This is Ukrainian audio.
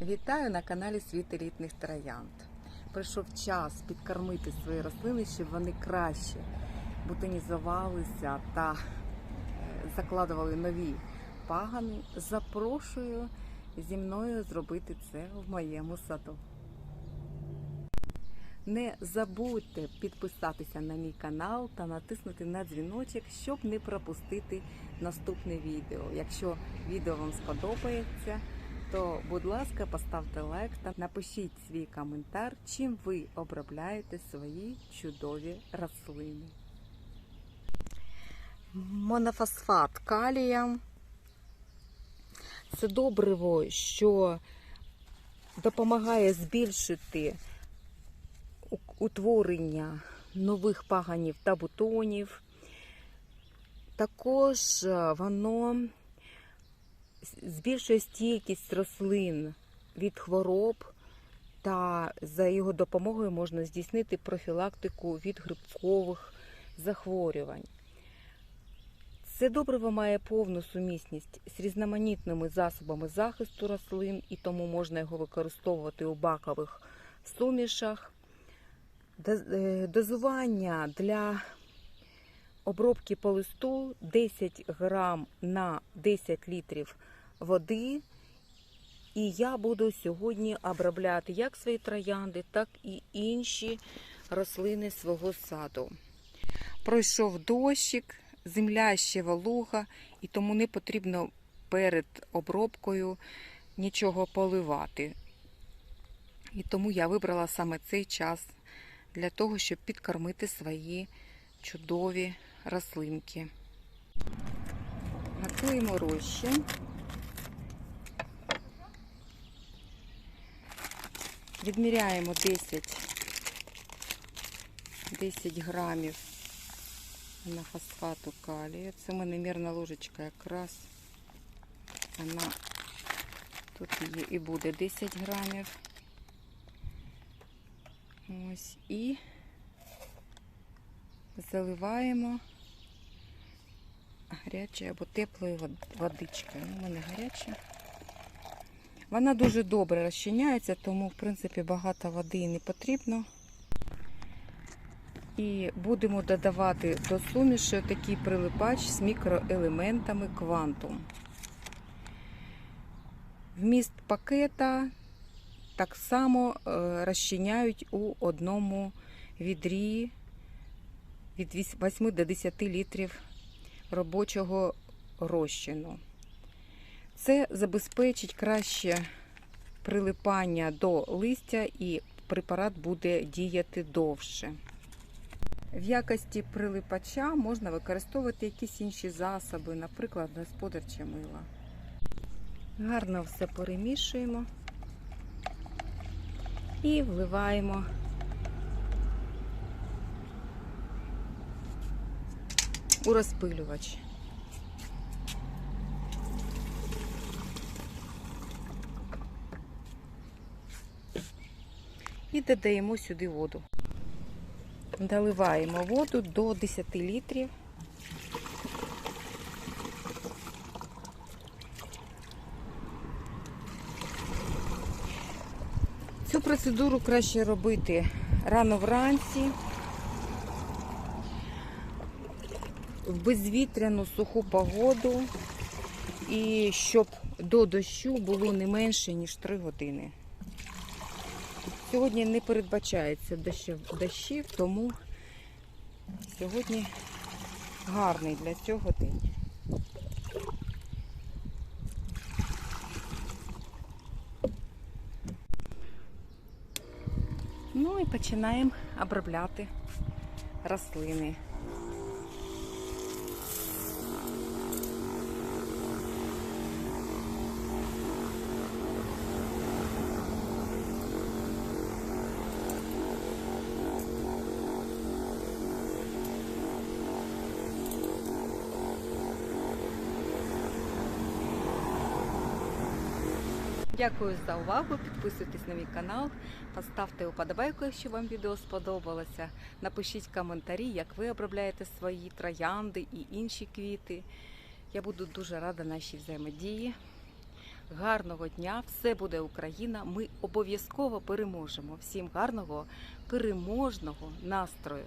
Вітаю на каналі Світ елітних троянд. Прийшов час підкормити свої рослини, щоб вони краще бутонізувалися та е, закладували нові пагани. Запрошую зі мною зробити це в моєму саду. Не забудьте підписатися на мій канал та натиснути на дзвіночок, щоб не пропустити наступне відео. Якщо відео вам сподобається, то, будь ласка, поставте лайк та напишіть свій коментар, чим ви обробляєте свої чудові рослини. Монофосфат калія це добриво, що допомагає збільшити утворення нових паганів та бутонів. Також е, воно збільшує стійкість рослин від хвороб, та за його допомогою можна здійснити профілактику від грибкових захворювань. Це добриво має повну сумісність з різноманітними засобами захисту рослин, і тому можна його використовувати у бакових сумішах. Е, Дозування для обробки по листу 10 грам на 10 літрів води. І я буду сьогодні обробляти як свої троянди, так і інші рослини свого саду. Пройшов дощик, земля ще волога, і тому не потрібно перед обробкою нічого поливати. І тому я вибрала саме цей час для того, щоб підкормити свої чудові рослинки. Готуємо розчин. Відміряємо 10, 10 грамів на фосфату калію. Це в мене мірна ложечка якраз. Вона тут є і буде 10 грамів. Ось і заливаємо гарячою або теплою вод- водичкою. Ну, У мене гаряча. Вона дуже добре розчиняється, тому, в принципі, багато води не потрібно. І будемо додавати до суміші такий прилипач з мікроелементами квантум. Вміст пакета так само е, розчиняють у одному відрі від 8 до 10 літрів робочого розчину. Це забезпечить краще прилипання до листя і препарат буде діяти довше. В якості прилипача можна використовувати якісь інші засоби, наприклад, господарче мило. Гарно все перемішуємо і вливаємо у розпилювач. І додаємо сюди воду. Доливаємо воду до 10 літрів. Цю процедуру краще робити рано вранці, в безвітряну суху погоду і щоб до дощу було не менше, ніж 3 години. Сьогодні не передбачається дощів, дощів, тому сьогодні гарний для цього день. Ну і починаємо обробляти рослини. Дякую за увагу. Підписуйтесь на мій канал, поставте вподобайку, якщо вам відео сподобалося. Напишіть коментарі, як ви обробляєте свої троянди і інші квіти. Я буду дуже рада нашій взаємодії. гарного дня! Все буде Україна! Ми обов'язково переможемо! Всім гарного переможного настрою!